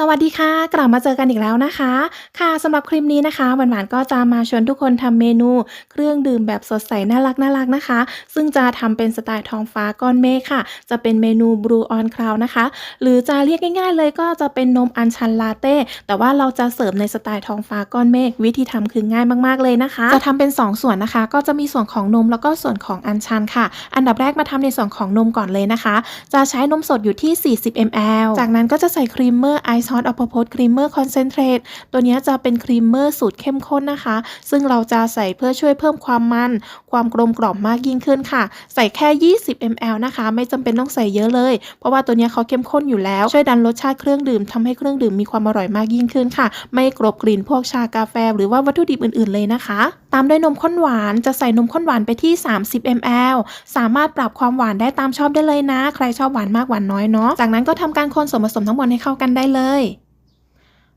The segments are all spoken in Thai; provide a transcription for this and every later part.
สวัสดีค่ะ กลับมาเจอกันอีกแล้วนะคะ ค่ะสำหรับคลิปนี้นะคะหวานๆก็จะมาชวนทุกคนทำเมนู เครื่องดื่มแบบสดใสน่ารักน่ารักนะคะ ซึ่งจะทำเป็นสไตล์ท้องฟ้าก้อนเมฆค่ะ จะเป็นเมนู Blue on Cloud นะคะ หรือจะเรียกง่าย ๆ เลยก็จะเป็นนมอัญชันลาเต้ แต่ว่าเราจะเสิร์ฟในสไตล์ท้องฟ้าก้อนเมฆวิธีทำคือง่ายมากๆเลยนะคะ จะทำเป็น 2 ส่วนนะคะ ก็จะมีส่วนของนมแล้วก็ส่วนของอัญชันค่ะ อันดับแรกมาทำในส่วนของนมก่อนเลยนะคะ จะใช้นมสดอยู่ที่ 40 ml จากนั้นก็จะใส่ครีมเมอร์ไอซซอตอัพพดครีมเมอร์คอนเซนเทรตตัวนี้จะเป็นครีมเมอร์สูตรเข้มข้นนะคะ ซึ่งเราจะใส่เพื่อช่วยเพิ่มความมัน ความกลมกล่อมมากยิ่งขึ้นค่ะ ใส่แค่ 20 ml นะคะ ไม่จำเป็นต้องใส่เยอะเลย เพราะว่าตัวนี้เขาเข้มข้นอยู่แล้ว ช่วยดันรสชาติเครื่องดื่มทำให้เครื่องดื่มมีความอร่อยมากยิ่งขึ้นค่ะ ไม่กรบกลิ่นพวกชากาแฟ หรือว่าวัตถุดิบอื่นๆเลยนะคะ ตามด้วยนมข้นหวานจะใส่นมข้นหวานไปที่ 30 ml สามารถปรับความหวานได้ตามชอบได้เลยนะ ใครชอบหวานมากหวานน้อยเนาะจากนั้นก็ทำการคนส่วนผสมทั้งหมดให้เข้ากันได้เลย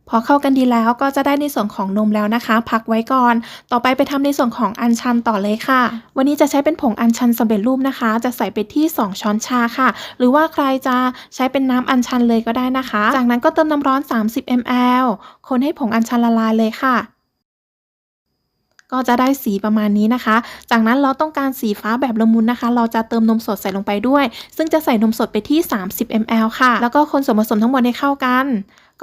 พอเข้ากันดีแล้วก็จะได้ในส่วนของนมแล้วนะคะ พักไว้ก่อน ต่อไปไปทำในส่วนของอัญชันต่อเลยค่ะ วันนี้จะใช้เป็นผงอัญชันสำเร็จรูปนะคะ จะใส่ไปที่ 2 ช้อนชาค่ะ หรือว่าใครจะใช้เป็นน้ำอัญชันเลยก็ได้นะคะ จากนั้นก็เติมน้ำร้อน 30 ml คนให้ผงอัญชันละลายเลยค่ะก็จะได้สีประมาณนี้นะคะ จากนั้นเราต้องการสีฟ้าแบบละมุนนะคะ เราจะเติมนมสดใส่ลงไปด้วย ซึ่งจะใส่นมสดไปที่ 30 ml ค่ะ แล้วก็คนส่วนผสมทั้งหมดให้เข้ากัน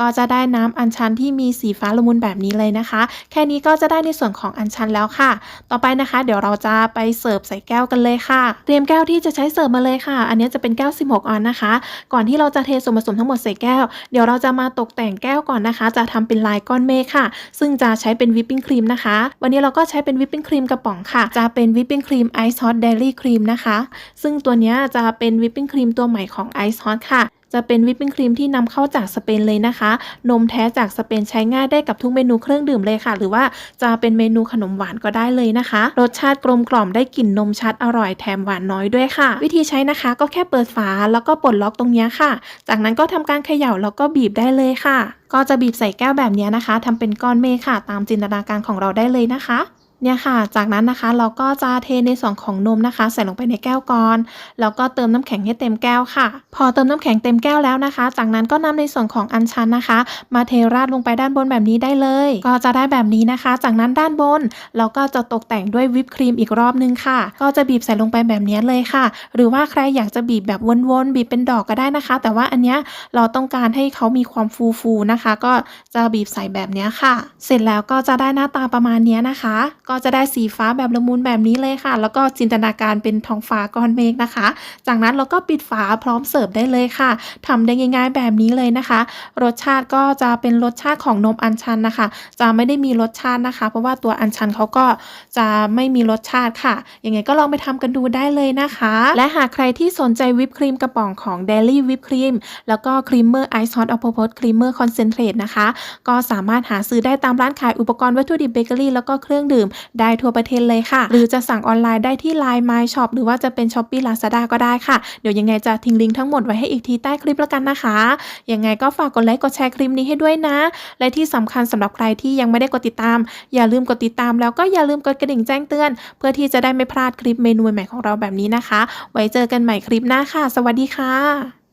ก็จะได้น้ำอัญชันที่มีสีฟ้าละมุนแบบนี้เลยนะคะ แค่นี้ก็จะได้ในส่วนของอัญชันแล้วค่ะ ต่อไปนะคะ เดี๋ยวเราจะไปเสิร์ฟใส่แก้วกันเลยค่ะ เตรียมแก้วที่จะใช้เสิร์ฟมาเลยค่ะ อันนี้จะเป็นแก้ว 16 ออนนะคะ ก่อนที่เราจะเทส่วนผสมทั้งหมดใส่แก้ว เดี๋ยวเราจะมาตกแต่งแก้วก่อนนะคะ จะทำเป็นลายก้อนเมฆค่ะ ซึ่งจะใช้เป็นวิปปิ้งครีมนะคะ วันนี้เราก็ใช้เป็นวิปปิ้งครีมกระป๋องค่ะ จะเป็นวิปปิ้งครีมไอซ์ฮอตเดลี่ครีมนะคะ ซึ่งตัวนี้จะเป็นวิปปิ้งครีมตัวใหม่ของไอซ์ฮอตค่ะจะเป็นวิปปิ้งครีมที่นำเข้าจากสเปนเลยนะคะ นมแท้จากสเปนใช้ง่ายได้กับทุกเมนูเครื่องดื่มเลยค่ะ หรือว่าจะเป็นเมนูขนมหวานก็ได้เลยนะคะ รสชาติกลมกล่อมได้กลิ่นนมชัดอร่อยแถมหวานน้อยด้วยค่ะ วิธีใช้นะคะก็แค่เปิดฝาแล้วก็ปลดล็อกตรงนี้ค่ะ จากนั้นก็ทำการเขย่าแล้วก็บีบได้เลยค่ะ ก็จะบีบใส่แก้วแบบนี้นะคะทำเป็นก้อนเมฆค่ะ ตามจินตนาการของเราได้เลยนะคะ เนี่ยค่ะ จากนั้นนะคะเราก็จะเทในส่วนของนมนะคะ ใส่ลงไปในแก้วก่อน แล้วก็เติมน้ำแข็งให้เต็มแก้วค่ะ พอเติมน้ำแข็งเต็มแก้วแล้วนะคะ จากนั้นก็นำในส่วนของอัญชันนะคะ มาเทราดลงไปด้านบนแบบนี้ได้เลย ก็จะได้แบบนี้นะคะ จากนั้นด้านบนเราก็จะตกแต่งด้วยวิปครีมอีกรอบนึงค่ะ ก็จะบีบใส่ลงไปแบบนี้เลยค่ะ หรือว่าใครอยากจะบีบแบบวนๆบีบเป็นดอกก็ได้นะคะ แต่ว่าอันเนี้ยเราต้องการให้เขามีความฟูๆนะคะ ก็จะบีบใส่แบบนี้ค่ะ เสร็จแล้วก็จะได้หน้าตาประมาณนี้นะคะก็จะได้สีฟ้าแบบละมุนแบบนี้เลยค่ะ แล้วก็จินตนาการเป็นท้องฟ้าก้อนเมฆนะคะ จากนั้นเราก็ปิดฝาพร้อมเสิร์ฟได้เลยค่ะทำได้ง่ายๆแบบนี้เลยนะคะ รสชาติก็จะเป็นรสชาติของนมอัญชันนะคะ จะไม่ได้มีรสชาตินะคะ เพราะว่าตัวอัญชันเขาก็จะไม่มีรสชาติค่ะ ยังไงก็ลองไปทำกันดูได้เลยนะคะ และหากใครที่สนใจวิปครีมกระป๋องของ Daily Whip Cream แล้วก็ครีมเมอร์ไอซ์ฮอตอัลโพสครีมเมอร์คอนเซนเทรตนะคะ ก็สามารถหาซื้อได้ตามร้านขายอุปกรณ์วัตถุดิบเบเกอรี่แล้วก็เครื่องดื่มได้ทั่วประเทศเลยค่ะ หรือจะสั่งออนไลน์ได้ที่ Line My Shop หรือว่าจะเป็น Shopee Lazada ก็ได้ค่ะ เดี๋ยวยังไงจะทิ้งลิงก์ทั้งหมดไว้ให้อีกทีใต้คลิปแล้วกันนะคะ ยังไงก็ฝากกดไลค์กดแชร์คลิปนี้ให้ด้วยนะ และที่สำคัญสำหรับใครที่ยังไม่ได้กดติดตาม อย่าลืมกดติดตาม แล้วก็อย่าลืมกดกระดิ่งแจ้งเตือน เพื่อที่จะได้ไม่พลาดคลิปเมนูใหม่ของเราแบบนี้นะคะ ไว้เจอกันใหม่คลิปหน้าค่ะ สวัสดีค่ะ